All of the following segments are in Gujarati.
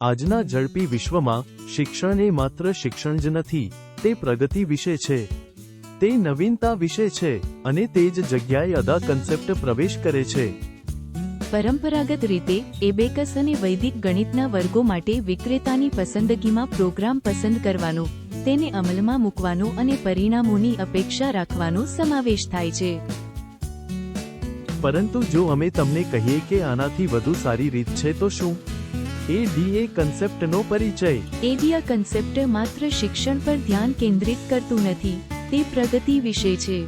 આજના ઝડપી વિશ્વમાં શિક્ષણ એ માત્ર શિક્ષણ જ નથી તે પ્રગતિ વિશે છે. તે નવીનતા વિશે છે અને તે જ જગ્યાએ અદા કન્સેપ્ટ પ્રવેશ કરે છે. પરંપરાગત રીતે એબેકસ અને વૈદિક ગણિતના વર્ગો માટે વિક્રેતાની પસંદગીમાં પ્રોગ્રામ પસંદ કરવાનો તેને અમલમાં મૂકવાનો અને પરિણામોની અપેક્ષા રાખવાનો સમાવેશ થાય છે. પરંતુ જો અમે તમને કહીએ કે આનાથી વધુ સારી રીત છે તો શું? એ ડીએ કન્સેપ્ટનો પરિચય. એડિયા કન્સેપ્ટ માત્ર શિક્ષણ પર ધ્યાન કેન્દ્રિત કરતું નથી. તે પ્રગતિ વિશે છે.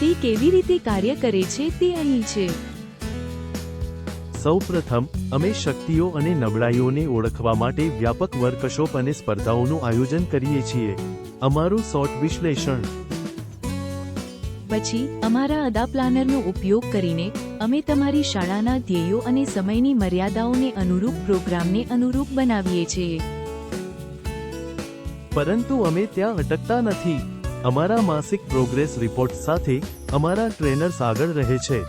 તે કેવી રીતે કાર્ય કરે છે તે અહીં છે. સૌપ્રથમ અમે શક્તિઓ અને નબળાઈઓને ઓળખવા માટે વ્યાપક વર્કશોપ અને સ્પર્ધાઓનું આયોજન કરીએ છીએ. અમારું સોટ વિશ્લેષણ. પછી અમારા અદા પ્લાનરનો ઉપયોગ કરીને અમે તમારી શાળાના ધ્યેયો અને સમયની મર્યાદાઓને અનુરૂપ પ્રોગ્રામને અનુરૂપ બનાવીએ છીએ. પરંતુ અમે ત્યાં અટકતા નથી. અમારા માસિક પ્રોગ્રેસ રિપોર્ટ સાથે અમારા ટ્રેનર્સ આગળ રહે છે.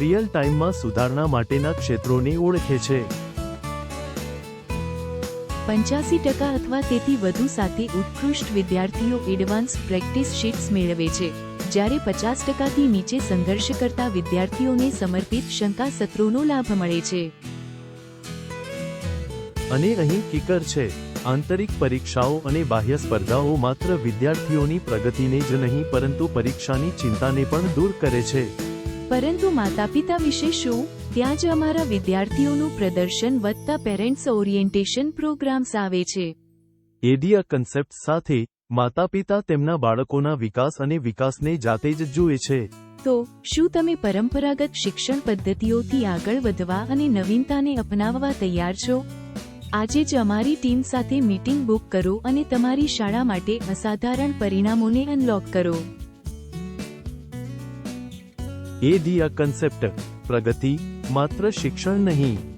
રિયલ ટાઈમમાં સુધારણા માટેના ક્ષેત્રોને ઓળખે છે. પંચ્યાસી ટકા અથવા તેથી વધુ સાથે ઉત્કૃષ્ટ વિદ્યાર્થીઓ એડવાન્સ પ્રેક્ટિસ શીટ્સ મેળવે છે. જ્યારે પચાસ ટકાથી નીચે સંઘર્ષ કરતા વિદ્યાર્થીઓને સમર્પિત શંકા સત્રોનો લાભ મળે છે. અને અહીં કિકર છે આંતરિક પરીક્ષાઓ અને બાહ્ય સ્પર્ધાઓ માત્ર વિદ્યાર્થીઓની પ્રગતિને જ નહીં પરંતુ પરીક્ષાની ચિંતાને પણ દૂર કરે છે. પરંતુ માતા પિતા વિશે શું? ત્યાં જ અમારા વિદ્યાર્થીઓનું પ્રદર્શન વધતા પેરેન્ટ્સ ઓરિએન્ટેશન પ્રોગ્રામ્સ આવે છે. એડિયા કન્સેપ્ટ સાથે માતા પિતા તેમના બાળકોના વિકાસ અને વિકાસને જાતે જ જુએ છે. તો શું તમે પરંપરાગત શિક્ષણ પદ્ધતિઓથી આગળ વધવા અને નવીનતાને અપનાવવા તૈયાર છો? આજે જ અમારી ટીમ સાથે મીટિંગ બુક કરો અને તમારી શાળા માટે અસાધારણ પરિણામોને અનલોક કરો. એ ધી અ કન્સેપ્ટ. પ્રગતિ માત્ર શિક્ષણ નહીં